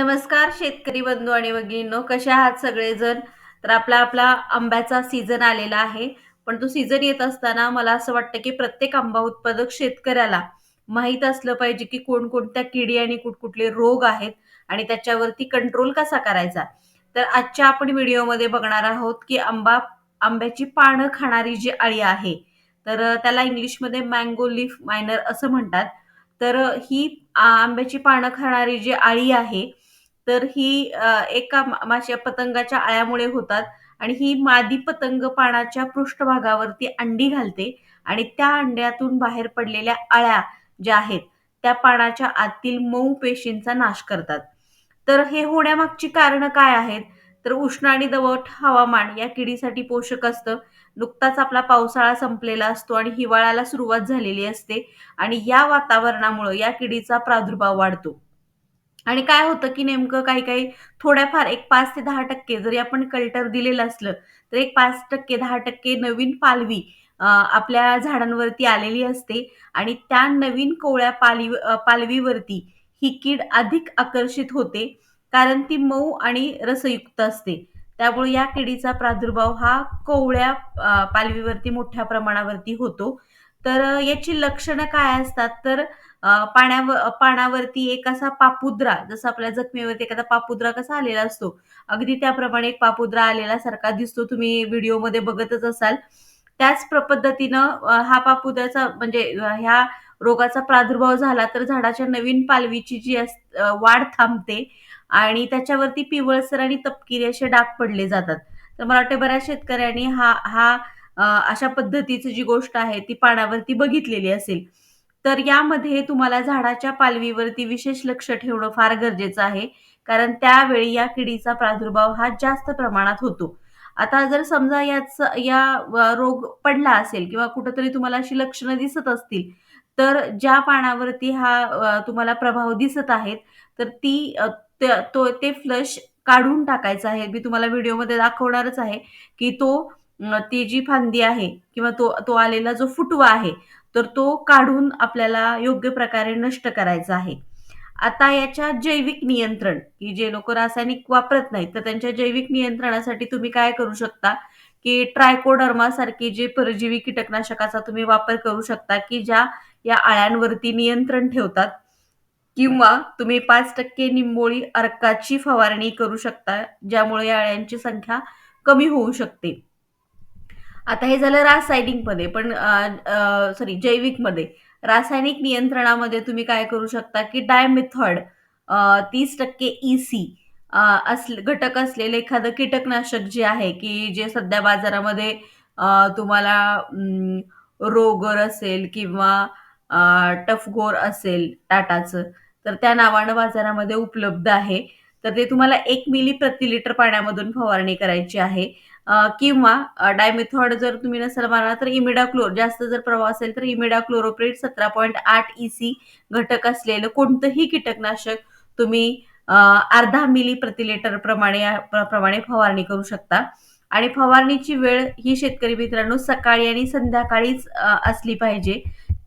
नमस्कार शेतकरी बंधू आणि भगिनींनो कशा आहात सगळेजण? तर आपला आपला आंब्याचा सीझन आलेला आहे. पण तो सीझन येत असताना मला असं वाटतं की प्रत्येक आंबा उत्पादक शेतकऱ्याला माहीत असलं पाहिजे की कोणकोणत्या किडी आणि कुठकुठले रोग आहेत आणि त्याच्यावरती कंट्रोल कसा करायचा. तर आजच्या आपण व्हिडिओमध्ये बघणार आहोत की आंबा आंब्याची पानं खाणारी जी अळी आहे तर त्याला इंग्लिशमध्ये मँगो लीफ मायनर असं म्हणतात. तर ही आंब्याची पानं खाणारी जी अळी आहे तर ही एका माशा पतंगाच्या अळ्यामुळे होतात आणि ही मादी पतंग पानाच्या पृष्ठभागावरती अंडी घालते आणि त्या अंड्यातून बाहेर पडलेल्या अळ्या ज्या आहेत त्या पानाच्या आतील मऊ पेशींचा नाश करतात. तर हे होण्यामागची कारणं काय आहेत? तर उष्ण आणि दमट हवामान या किडीसाठी पोषक असतं. नुकताच आपला पावसाळा संपलेला असतो आणि हिवाळ्याला सुरुवात झालेली असते आणि या वातावरणामुळं या किडीचा प्रादुर्भाव वाढतो. आणि काय होतं, की नेमकं काही-काही थोड्याफार एक पाच ते 10% जरी आपण कल्टर दिलेलं असलं, तर एक 5% 10% नवीन पालवी आपल्या झाडांवरती आलेली असते आणि त्या नवीन कोवळ्या पालवी पालवीवरती ही कीड अधिक आकर्षित होते, कारण ती मऊ आणि रसयुक्त असते. त्यामुळे या किडीचा प्रादुर्भाव हा कोवळ्या पालवीवरती मोठ्या प्रमाणावरती होतो. तर याची लक्षणं काय असतात? तर अ, पाण्याव पानावरती एक असा पापुद्रा जसं आपल्या जखमेवरती एखादा पापुद्रा कसा आलेला असतो, अगदी त्याप्रमाणे एक पापुद्रा आलेल्यासारखा दिसतो. तुम्ही व्हिडिओमध्ये बघतच असाल. त्याच प्र पद्धतीनं अ, हा पापुद्राचा म्हणजे अ, ह्या रोगाचा प्रादुर्भाव झाला तर झाडाच्या नवीन पालवीची जी अस अ, वाढ थांबते आणि त्याच्यावरती पिवळसर आणि तपकिरी असे डाग पडले जातात. तर मला वाटतं बऱ्याच शेतकऱ्यांनी हा हा अशा पद्धतीची जी गोष्ट आहे ती पानावरती बघितलेली असेल. तर यामध्ये तुम्हाला झाडाच्या पालवीवरती विशेष लक्ष ठेवणं फार गरजेचं आहे. कारण त्यावेळी या किडीचा प्रादुर्भाव हा जास्त प्रमाणात होतो. आता जर समजा याच या रोग पडला असेल किंवा कुठंतरी तुम्हाला अशी लक्षणं दिसत असतील, तर ज्या पानावरती हा तुम्हाला प्रभाव दिसत आहेत, तर ती तो ते फ्लश काढून टाकायचा आहे. मी तुम्हाला व्हिडिओमध्ये दाखवणारच आहे, की तो ती जी फांदी आहे किंवा तो तो आलेला जो फुटवा आहे, तर तो काढून आपल्याला योग्य प्रकारे नष्ट करायचा आहे. आता याच्या जैविक नियंत्रण, की जे लोकं रासायनिक वापरत नाहीत, तर त्यांच्या जैविक नियंत्रणासाठी तुम्ही काय करू शकता, की ट्रायकोडर्मा सारखे जे परजीवी कीटकनाशकाचा तुम्ही वापर करू शकता, की ज्या या अळ्यांवरती नियंत्रण ठेवतात किंवा तुम्ही पाच टक्के निंबोळी अर्काची फवारणी करू शकता, ज्यामुळे या अळ्यांची संख्या कमी होऊ शकते. आता हे झालं रासायनिकमध्ये, पण सॉरी जैविकमध्ये. रासायनिक नियंत्रणामध्ये तुम्ही काय करू शकता, की डायमिथॉइड अ, 30% ईसी असले घटक असलेलं एखादं कीटकनाशक जे आहे, की जे सध्या बाजारामध्ये तुम्हाला रोगर असेल किंवा टफगोर असेल टाटाचं, तर त्या नावानं बाजारामध्ये उपलब्ध आहे. तर ते तुम्हाला एक मिली प्रति लिटर पाण्यामधून फवारणी करायची आहे. किंवा डायमेथॉड जर तुम्ही नसेल मारला तर इमिडाक्लोर जास्त जर प्रभाव असेल तर इमेडाक्लोरोप्रेट सतरा पॉईंट आठ इसी घटक असलेलं कोणतंही कीटकनाशक तुम्ही अर्धा मिली प्रति लिटर प्रमाणे प्रमाणे फवारणी करू शकता. आणि फवारणीची वेळ ही शेतकरी मित्रांनो सकाळी आणि संध्याकाळीच असली पाहिजे.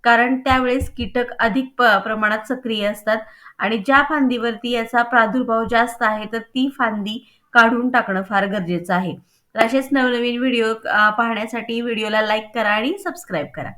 कारण त्यावेळेस कीटक अधिक प्रमाणात सक्रिय असतात आणि ज्या फांदीवरती याचा प्रादुर्भाव जास्त आहे, तर ती फांदी काढून टाकणं फार गरजेचं आहे. तर असेच नवनवीन व्हिडिओ पाहण्यासाठी व्हिडिओला लाईक करा आणि सबस्क्राईब करा.